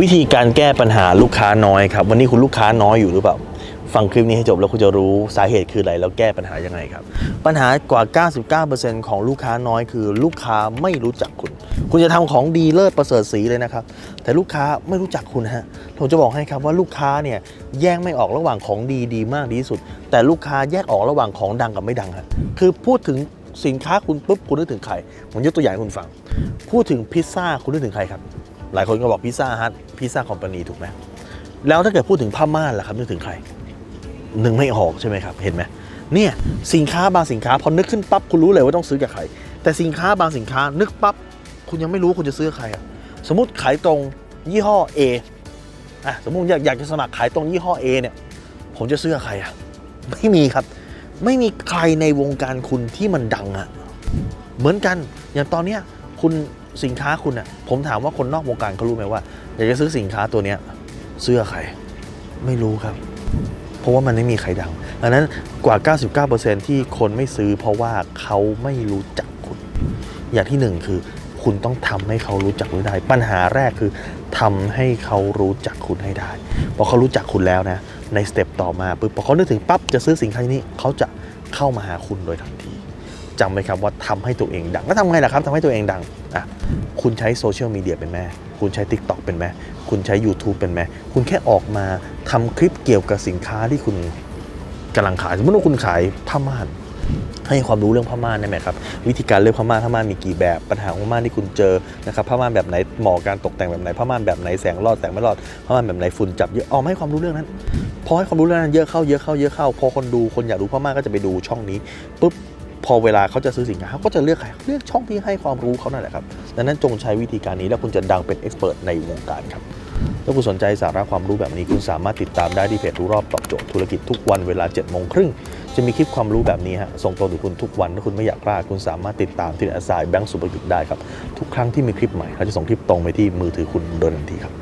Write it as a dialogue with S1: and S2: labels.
S1: วิธีการแก้ปัญหาลูกค้าน้อยครับ วันนี้คุณลูกค้าน้อยอยู่หรือเปล่า ฟังคลิปนี้ให้จบแล้วคุณจะรู้สาเหตุคืออะไรแล้วแก้ปัญหายังไงครับ ปัญหากว่า 99%ของลูกค้าน้อยคือลูกค้าไม่รู้จักคุณ คุณจะทำของดีเลิศประเสริฐสีเลยนะครับ แต่ลูกค้าไม่รู้จักคุณฮะผมจะบอกให้ครับว่าลูกค้าเนี่ยแยกไม่ออกระหว่างของดีดีมากดีที่สุด แต่ลูกค้าแยกออกระหว่างของดังกับไม่ดังฮะคือพูดถึงสินค้าคุณปุ๊บคุณนึกถึงใครผมยกตัวอย่างให้คุณฟัง พูดถึงพิซซ่าคุณนึกถึงใครครับ หลายคนก็บอกพิซซ่าฮัทพิซซ่าคอมพานีถูกไหมแล้วถ้าเกิดพูดถึงผ้าม่านล่ะครับนึกถึงใครนึกไม่ออกใช่ไหมครับ เห็นไหมเนี่ยสินค้าบางสินค้าพอนึกขึ้นปั๊บคุณรู้เลยว่าต้องซื้อกับใคร แต่สินค้าบางสินค้านึกปั๊บคุณยังไม่รู้คุณจะซื้อใครอะสมมติขายตรงยี่ห้อ A อะสมมติอยากอยากจะสมัครขายตรงยี่ห้อ A เนี่ยผมจะซื้อใครอะไม่มีครับ ไม่มีใครในวงการคุณที่มันดังอะเหมือนกันอย่างตอนเนี้ย คุณสินค้าคุณอะผมถามว่าคนนอกวงการเขารู้ไหมว่าอยากจะซื้อสินค้าตัวเนี้ยซื้อใคร ไม่รู้ครับ เพราะว่ามันไม่มีใครดังดังนั้นกว่า 99%ที่คนไม่ซื้อ เพราะว่าเขาไม่รู้จักคุณ อย่างที่หนึ่งคือ คุณต้องทำให้เขารู้จักคุณได้ ปัญหาแรกคือทำให้เขารู้จักคุณให้ได้พอเขารู้จักคุณแล้วนะ ในสเต็ปต่อมาปุ๊บพอเขานึกถึงปั๊บจะซื้อสินค้านี้เขาจะเข้ามาหาคุณโดยทันที จำไว้ครับว่าทำให้ตัวเองดังแล้วทำไงล่ะครับทำให้ตัวเองดังอะคุณใช้โซเชียลมีเดียเป็นแม่ คุณใช้ Tik t o อกเป็นแม่ คุณใช้ YouTube เป็นแม่ คุณแค่ออกมาทำคลิปเกี่ยวกับสินค้าที่คุณกำลังขาย สมมติว่าคุณขายผ้าม่านให้ความรู้เรื่องผ้าม่านได้ไหมครับ วิธีการเลือกผ้าม่านผ้าม่านมีกี่แบบปัญหาของผ้าม่านที่คุณเจอนะครับผ้าม่านแบบไหนเหมาะการตกแต่งแบบไหนผ้าม่านแบบไหนแสงรอดแสงไม่รอดผ้าม่านแบบไหนฝุ่นจับเยอะอามาให้ความรู้เรื่องนั้นพอให้ความรู้เรื่องนั้นเยอะเข้าเยอะเข้าเยอะเข้าพอคนดูคนอยากรู้ผ้าม่านก็จะไปดูช่องนี้ปุ๊บ พอเวลาเขาจะซื้อสินค้าเขาก็จะเลือกใครเลือกช่องที่ให้ความรู้เขานั่นแหละครับดังนั้นจงใช้วิธีการนี้แล้วคุณจะดังเป็นเอ็กซ์เพรสในวงการครับถ้าคุณสนใจสาระความรู้แบบนี้คุณสามารถติดตามได้ที่เพจรู้รอบตอบโจทย์ธุรกิจทุกวันเวลา7จ็ดโมงครึ่งจะมีคลิปความรู้แบบนี้ฮะส่งตรงถึงคุณทุกวันถ้าคุณไม่อยากพลาดคุณสามารถติดตามที่อาสายแบงก์สุภกิจได้ครับทุกครั้งที่มีคลิปใหม่เขาจะส่งคลิปตรงไปที่มือถือคุณโดยทันทีครับ